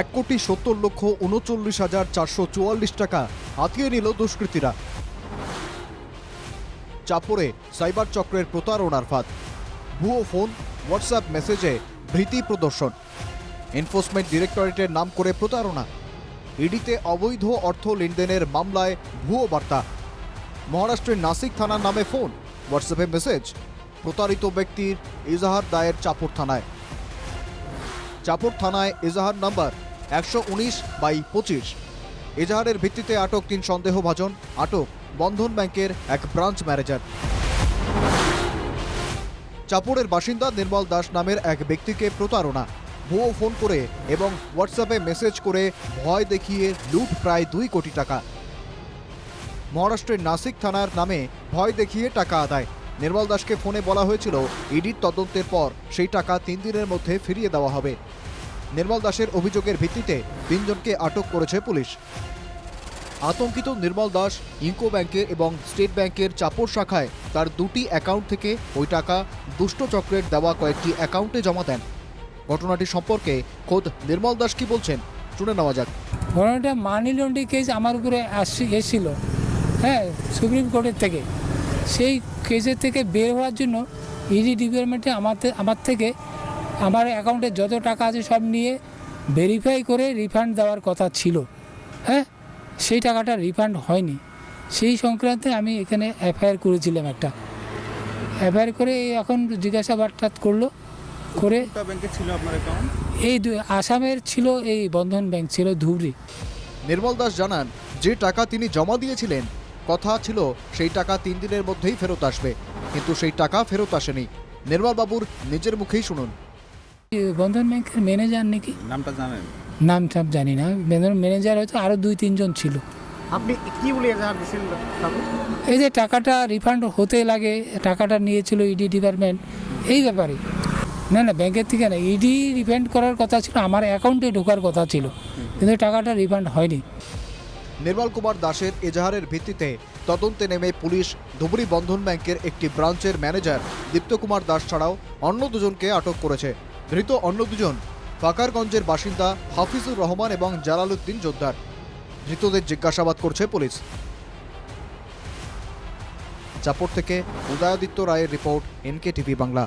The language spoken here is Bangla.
এক কোটি সত্তর লক্ষ উনচল্লিশ হাজার চারশো চুয়াল্লিশ টাকা হাতিয়ে নিল দুষ্কৃতীরা। চাপড়ে সাইবার চক্রের প্রতারণার ফাঁদ। ভুয়ো ফোন, হোয়াটসঅ্যাপ মেসেজে ভীতি প্রদর্শন। এনফোর্সমেন্ট ডিরেক্টরেটের নাম করে প্রতারণা। ইডিতে অবৈধ অর্থ লেনদেনের মামলায় ভুয়ো বার্তা। মহারাষ্ট্রের নাসিক থানার নামে ফোন, হোয়াটসঅ্যাপে মেসেজ। প্রতারিত ব্যক্তির ইজাহার দায়ের চাপড় থানায়। চাপড় থানায় এজাহার নাম্বার একশো উনিশ বাই পঁচিশ। এজাহারের ভিত্তিতে আটক তিন সন্দেহভাজন। আটক বন্ধন ব্যাংকের এক ব্রাঞ্চ ম্যানেজার চাপড়ের বাসিন্দা নির্মল দাস নামের এক ব্যক্তিকে প্রতারণা। ভুয়ো ফোন করে এবং হোয়াটসঅ্যাপে মেসেজ করে ভয় দেখিয়ে লুট প্রায় দুই কোটি টাকা। মহারাষ্ট্রের নাসিক থানার নামে ভয় দেখিয়ে টাকা আদায়। নির্মল দাসকে ফোনে বলা হয়েছিল, ইডির তদন্তের পর সেই টাকা তিন দিনের মধ্যে ফিরিয়ে দেওয়া হবে। নির্মল দাসের অভিযোগের ভিত্তিতে তিনজনকে আটক করেছে পুলিশ। আতঙ্কিত নির্মল দাস ইউকো ব্যাংকে এবং স্টেট ব্যাংকের চাপড় শাখায় তার দুটি অ্যাকাউন্ট থেকে ওই টাকা দুষ্ট চক্রের দেওয়া কয়েকটি অ্যাকাউন্টে জমা দেন। ঘটনাটি সম্পর্কে খোদ নির্মল দাস কি বলছেন, শুনে নেওয়া যাক। ঘটনাটা মানি লন্ড্রি কেস আমার উপরে এসেছিল হ্যাঁ সুপ্রিম কোর্টের থেকে। সেই কেসের থেকে বের হওয়ার জন্য ইডি ডিপার্টমেন্টে আমার থে- আমার থেকে আমার অ্যাকাউন্টে যত টাকা আছে সব নিয়ে ভেরিফাই করে রিফান্ড দেওয়ার কথা ছিল। হ্যাঁ? সেই টাকাটা রিফান্ড হয়নি। সেই সংক্রান্তে আমি এখানে এফআইআর করেছিলাম একটা। এফআইআর করে এই এখন জিজ্ঞাসাবাদ করল করে কোনটা ব্যাংকে ছিল আপনার অ্যাকাউন্ট এই আসামের ছিল এই বন্ধন ব্যাংক ছিল ধুবড়ি। নির্মল দাস জানান যে টাকা তিনি জমা দিয়েছিলেন কথা ছিল সেই টাকা তিন দিনের মধ্যেই ফেরত আসবে কিন্তু সেই টাকা ফেরত আসেনি। নির্মল বাবুর নিজের মুখেই শুনুন। বন্ধন ব্যাংকের ম্যানেজার নাকি? নামটা জানেন? নাম টাম জানি না। বন্ধন ম্যানেজার হয়তো আরও দুই তিনজন ছিল। আপনি কি বলে এই যে টাকাটা রিফান্ড হতে লাগে টাকাটা নিয়েছিল ইডি ডিপার্টমেন্ট এই ব্যাপারে। না না ব্যাংকের থেকে না ইডি রিফান্ড করার কথা ছিল আমার অ্যাকাউন্টে ঢোকার কথা ছিল কিন্তু টাকাটা রিফান্ড হয়নি। নির্মল কুমার দাসের এজাহারের ভিত্তিতে তদন্তে নেমে পুলিশ ধুবড়ি বন্ধন ব্যাংকের একটি ব্রাঞ্চের ম্যানেজার দীপ্ত কুমার দাস ছাড়াও অন্য দুজনকে আটক করেছে। ধৃত অন্য দুজন ফাকারগঞ্জের বাসিন্দা হাফিজুর রহমান এবং জালালউদ্দিন জোদ্দার। ধৃতদের জিজ্ঞাসাবাদ করছে পুলিশ। চাপড় থেকে উদয়াদিত্য রায়ের রিপোর্ট এনকে টিভি বাংলা।